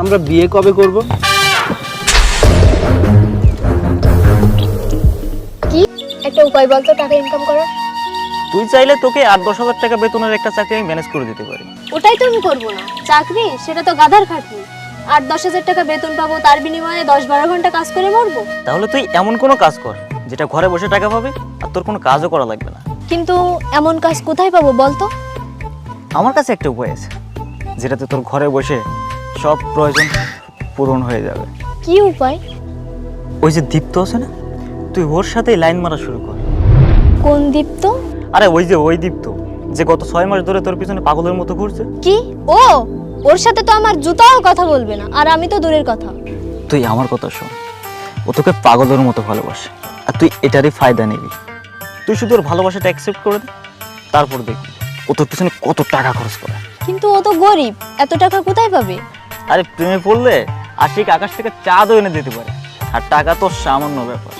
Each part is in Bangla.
আমরা বিয়ে কবে করব? কি? একটা উপায় বলতো টাকা ইনকাম করার। তুই চাইলে তোকে আট দশ হাজার টাকা বেতনের একটা চাকরি আমি ম্যানেজ করে দিতে পারি। ওটাই তো আমি করব না। চাকরি? সেটা তো গাধার খাটনি। আট দশ হাজার টাকা বেতন পাবো তার বিনিময়ে দশ বারো ঘণ্টা কাজ করে মরবো? তাহলে তুই এমন কোনো কাজ কর যেটা ঘরে বসে টাকা পাবে আর তোর কোনো কাজও করা লাগবে না। কিন্তু এমন কাজ কোথায় পাবো বলতো আমার কাছে একটা উপায় আছে যেটাতে তোর ঘরে বসে সব প্রয়োজন পূরণ হয়ে যাবে। কি উপায়? ওই যে দীপ্ত আছে না? তুই ওর সাথেই লাইন মারা শুরু কর। কোন দীপ্ত? আরে ওই যে ওই দীপ্ত যে গত ছয় মাস ধরে তোর পিছনে পাগলের মতো ঘুরছে। কি? ও? ওর সাথে তো আমার জুতাও কথা বলবে না আর আমি তো দূরের কথা। তুই আমার কথা শোন ও তোকে পাগলের মতো ভালোবাসে আর তুই এটারই ফায়দা নিবি। তুই শুধু ওর ভালোবাসাটা অ্যাকসেপ্ট করে দে তারপর দেখবি ও তোর পিছনে কত টাকা খরচ করে। কিন্তু ও তো গরিব এত টাকা কোথায় পাবে? আরে প্রেমে পড়লে আশিক আকাশ থেকে চাঁদও এনে দিতে পারে। আর টাকা তো সামান্য ব্যাপার।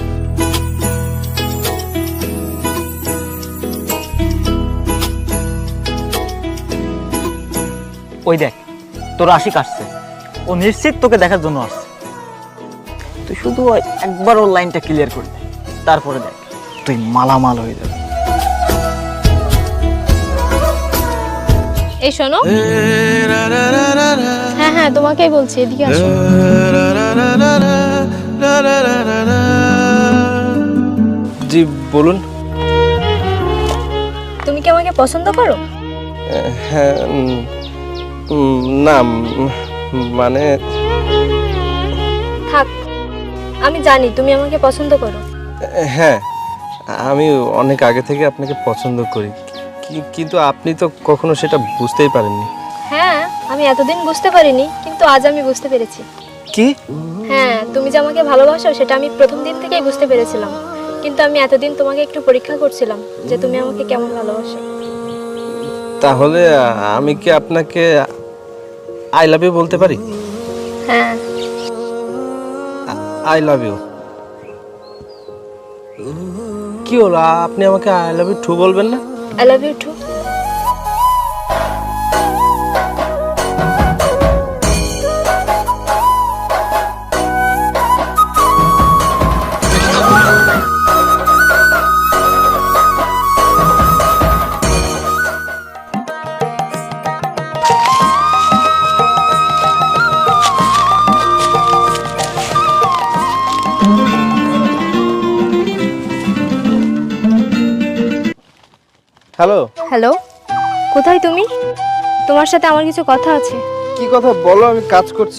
ওই দেখ তোর আশিক আসছে। ও নিশ্চিত তোকে দেখার জন্য আসছে। তুই শুধু একবার ওর লাইনটা ক্লিয়ার করে দে। তারপরে দেখ তুই মালামাল হয়ে যাবে। এই শোনো। হ্যাঁ তোমাকেই বলছি এদিকে আসো। জি বলুন। তুমি কি আমাকে পছন্দ করো? হ্যাঁ না মানে থাক আমি জানি তুমি আমাকে পছন্দ করো। হ্যাঁ আমি অনেক আগে থেকে আপনাকে পছন্দ করি কিন্তু আপনি তো কখনো সেটা বুঝতেই পারেননি। আমি এতদিন বুঝতে পারিনি কিন্তু আজ আমি বুঝতে পেরেছি। কি? হ্যাঁ তুমি যে আমাকে ভালোবাসো সেটা আমি প্রথম দিন থেকেই বুঝতে পেরেছিলাম। কিন্তু আমি এতদিন তোমাকে একটু পরীক্ষা করছিলাম যে তুমি আমাকে কেমন ভালোবাসো। তাহলে আমি কি আপনাকে আই লাভ ইউ বলতে পারি? হ্যাঁ। আই লাভ ইউ কি হলো? আপনি আমাকে আই লাভ ইউ টু বলবেন না? I love you too? Hello? Hello? কোথায় তুমি? তোমার সাথে আমার কিছু কথা আছে। কি কথা? বলো আমি কাজ করছি।